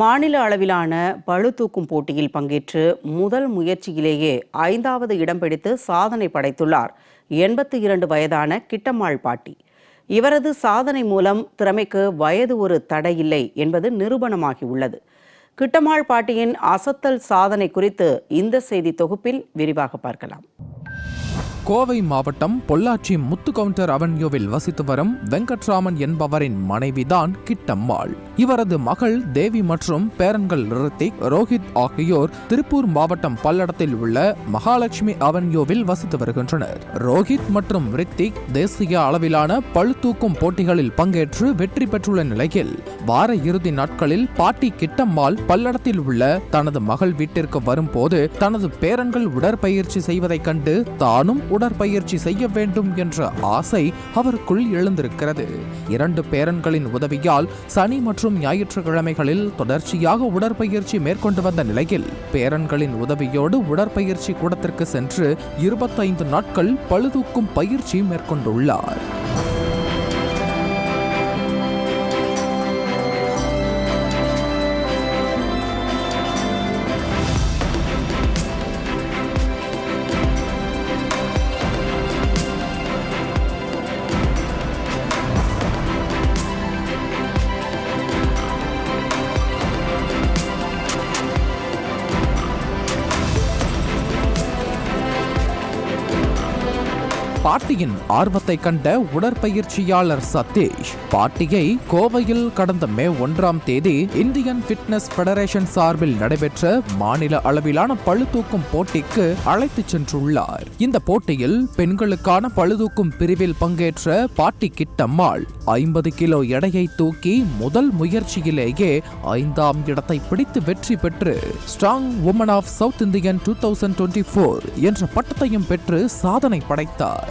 மாநில அளவிலான பளு தூக்கும் போட்டியில் பங்கேற்று முதல் முயற்சியிலேயே ஐந்தாவது இடம் பிடித்து சாதனை படைத்துள்ளார் எண்பத்தி இரண்டு வயதான கிட்டம்மாள் பாட்டி. இவரது சாதனை மூலம் திறமைக்கு வயது ஒரு தடையில்லை என்பது நிரூபணமாகி உள்ளது கிட்டம்மாள் பாட்டியின் அசத்தல் சாதனை குறித்து இந்த செய்தி தொகுப்பில் விரிவாக பார்க்கலாம். கோவை மாவட்டம் பொள்ளாச்சி முத்து கவுண்டர் அவென்யூவில் வசித்து வரும் வெங்கட்ராமன் என்பவரின் மனைவிதான் கிட்டம்மாள். இவரது மகள் தேவி மற்றும் பேரன்கள் ரித்திக் ரோஹித் ஆகியோர் திருப்பூர் மாவட்டம் பல்லடத்தில் உள்ள மகாலட்சுமி அவென்யூவில் வசித்து வருகின்றனர். ரோஹித் மற்றும் ரித்திக் தேசிய அளவிலான பழுத்தூக்கும் போட்டிகளில் பங்கேற்று வெற்றி பெற்றுள்ள நிலையில் வார இறுதி நாட்களில் பாட்டி கிட்டம்மாள் பல்லடத்தில் உள்ள தனது மகள் வீட்டிற்கு வரும்போது தனது பேரன்கள் உடற்பயிற்சி செய்வதைக் கண்டு தானும் உடற்பயிற்சி செய்ய வேண்டும் என்ற ஆசை அவருக்குள் எழுந்திருக்கிறது. இரண்டு பேரன்களின் உதவியால் சனி மற்றும் ஞாயிற்றுக்கிழமைகளில் தொடர்ச்சியாக உடற்பயிற்சி மேற்கொண்டு வந்த நிலையில் பேரன்களின் உதவியோடு உடற்பயிற்சி கூடத்திற்கு சென்று இருபத்தைந்து நாட்கள் பழுதூக்கும் பயிற்சி மேற்கொண்டுள்ளார். பாட்டியின் ஆர்வத்தை கண்ட உடற்பயிற்சியாளர் சதீஷ் பாட்டியை கோவையில் கடந்த மே ஒன்றாம் தேதி இந்தியன் ஃபிட்னஸ் ஃபெடரேஷன் சார்பில் நடைபெற்ற மாநில அளவிலான பழுதூக்கும் போட்டிக்கு அழைத்துச் சென்றுள்ளார். இந்த போட்டியில் பெண்களுக்கான பழுதூக்கும் பிரிவில் பங்கேற்ற பாட்டி கிட்டம்மாள் ஐம்பது கிலோ எடையை தூக்கி முதல் முயற்சியிலேயே ஐந்தாம் இடத்தை பிடித்து வெற்றி பெற்று strong woman of south Indian two thousand twenty four என்ற பட்டத்தையும் பெற்று சாதனை படைத்தார்.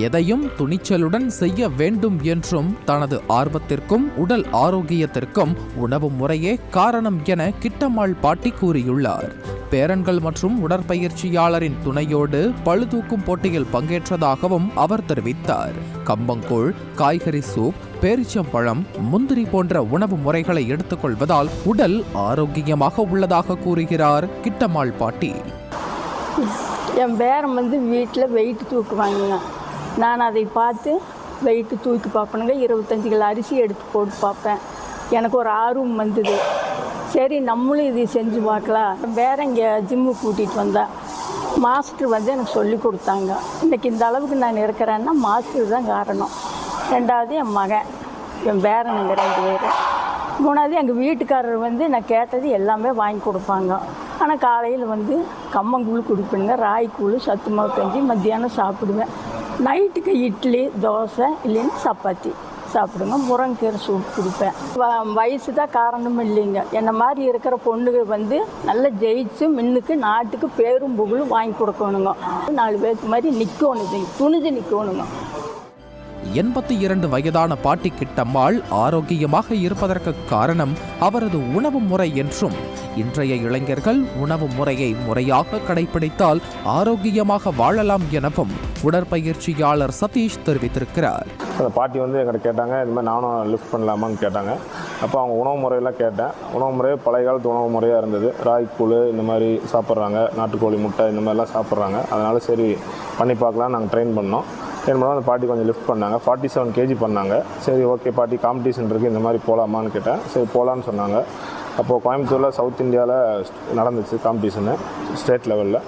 எதையும் துணிச்சலுடன் செய்ய வேண்டும் என்றும் தனது ஆர்வத்திற்கும் உடல் ஆரோக்கியத்திற்கும் உணவு முறையே காரணம் என கிட்டம்மாள் பாட்டி கூறியுள்ளார். பேரன்கள் மற்றும் உடற்பயிற்சியாளரின் துணையோடு பழுதூக்கும் போட்டியில் பங்கேற்றதாகவும் அவர் தெரிவித்தார். கம்பங்கூழ் காய்கறி சூப் பேரிச்சம்பழம் முந்திரி போன்ற உணவு முறைகளை எடுத்துக்கொள்வதால் உடல் ஆரோக்கியமாக உள்ளதாக கூறுகிறார் கிட்டம்மாள் பாட்டி. என் பேரன் வந்து வீட்டில் வெயிட் தூக்குவாங்க நான் அதை பார்த்து வெயிட்டு தூக்கி பார்ப்பேனுங்க. இருபத்தஞ்சி கிலோ அரிசி எடுத்து போட்டு பார்ப்பேன். எனக்கு ஒரு ஆர்வம் வந்தது. சரி நம்மளும் இதை செஞ்சு பார்க்கலாம். வேற இங்கே ஜிம்மு கூட்டிகிட்டு வந்தேன் மாஸ்டர் வந்து எனக்கு சொல்லி கொடுத்தாங்க. இன்றைக்கி இந்த அளவுக்கு நான் இருக்கிறேன்னா மாஸ்டர் தான் காரணம். ரெண்டாவது என் மகன். என் பேரனுங்க ரெண்டு பேர். மூணாவது எங்கள் வீட்டுக்காரர் வந்து நான் கேட்டது எல்லாமே வாங்கி கொடுப்பாங்க. ஆனால் காலையில் வந்து கம்மங்கூழ் குடிப்பேனுங்க. ராய்க்கூழ் சத்து மாவு கஞ்சி மத்தியானம் சாப்பிடுவேன். நைட்டுக்கு இட்லி தோசை இல்லைன்னு சப்பாத்தி. சாப்பிடுங்க முருங்கீரை சூப் கொடுப்பேன். வ- வயசு தான் காரணம் இல்லைங்க. என்ன மாதிரி இருக்கிற பொண்ணுங்க வந்து நல்லா ஜெயிச்சு மின்னுக்கு நாட்டுக்கு பேரும் புகழும் வாங்கி கொடுக்கணுங்க. நாலு பேருக்கு மாதிரி நிற்கணுது துணிஞ்சு நிற்கணுங்க எண்பத்தி இரண்டு வயதான பாட்டி கிட்டம்மாள் ஆரோக்கியமாக இருப்பதற்கு காரணம் அவரது உணவு முறை என்றும் இன்றைய இளைஞர்கள் உணவு முறையை முறையாக கடைபிடித்தால் ஆரோக்கியமாக வாழலாம் எனவும் உடற்பயிற்சியாளர் சதீஷ் தெரிவித்திருக்கிறார். அந்த பாட்டி வந்து எங்கிட்ட கேட்டாங்க இது மாதிரி நானும் லிஃப்ட் பண்ணலாமான்னு கேட்டாங்க. அப்போ அவங்க உணவு முறையெல்லாம் கேட்டேன். உணவு முறை பழைய காலத்து உணவு முறையாக இருந்தது. ராய்க்கூழ் இந்த மாதிரி சாப்பிட்றாங்க. நாட்டுக்கோழி முட்டை இந்த மாதிரிலாம் சாப்பிட்றாங்க. அதனால் சரி பண்ணி பார்க்கலாம் நாங்கள் ட்ரெயின் பண்ணோம். ட்ரெயின் பண்ணோம். அந்த பாட்டி கொஞ்சம் லிஃப்ட் பண்ணாங்க. ஃபார்ட்டி செவன் கேஜி பண்ணாங்க. சரி ஓகே பாட்டி காம்படிஷன் இருக்குது இந்த மாதிரி போகலாமான்னு கேட்டேன். சரி போகலான்னு சொன்னாங்க. அப்போது கோயம்புத்தூரில் சவுத் இந்தியாவில் நடந்துச்சு காம்படிஷனு ஸ்டேட் லெவலில்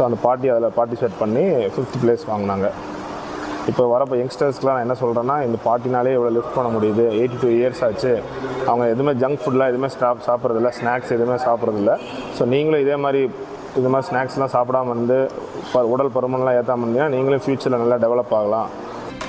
ஸோ அந்த பாட்டி அதில் பார்ட்டிசிபேட் பண்ணி ஃபிஃப்த் பிளேஸ் வாங்கினாங்க. இப்போ வரப்போ யங்ஸ்டர்ஸ்க்குலாம் நான் என்ன சொல்கிறேன்னா இந்த பார்ட்டினாலே இவ்வளோ லிஃப்ட் பண்ண முடியுது. எயிட்டி டூ இயர்ஸ் ஆச்சு. அவங்க எதுவுமே ஜங்க் ஃபுட்லாம் எதுவுமே ஸ்டாப் சாப்பிட்றதில்ல. ஸ்நாக்ஸ் எதுவுமே சாப்பிட்றதில்ல. ஸோ நீங்களும் இதே மாதிரி இது மாதிரி ஸ்நாக்ஸ்லாம் சாப்பிடாம இருந்து ப- உடல் பருமன்லாம் ஏற்றாம இருந்தீங்கன்னா நீங்களும் ஃப்யூச்சரில் நல்லா டெவலப் ஆகலாம்.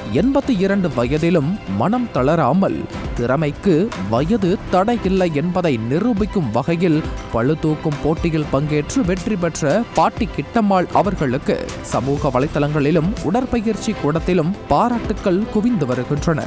எண்பத்தி இரண்டு வயதிலும் மனம் தளராமல் திறமைக்கு வயது தடையில்லை என்பதை நிரூபிக்கும் வகையில் பழுதூக்கும் போட்டியில் பங்கேற்று வெற்றி பெற்ற பாட்டி கிட்டம்மாள் அவர்களுக்கு சமூக வலைத்தளங்களிலும் உடற்பயிற்சி கூடத்திலும் பாராட்டுக்கள் குவிந்து வருகின்றன.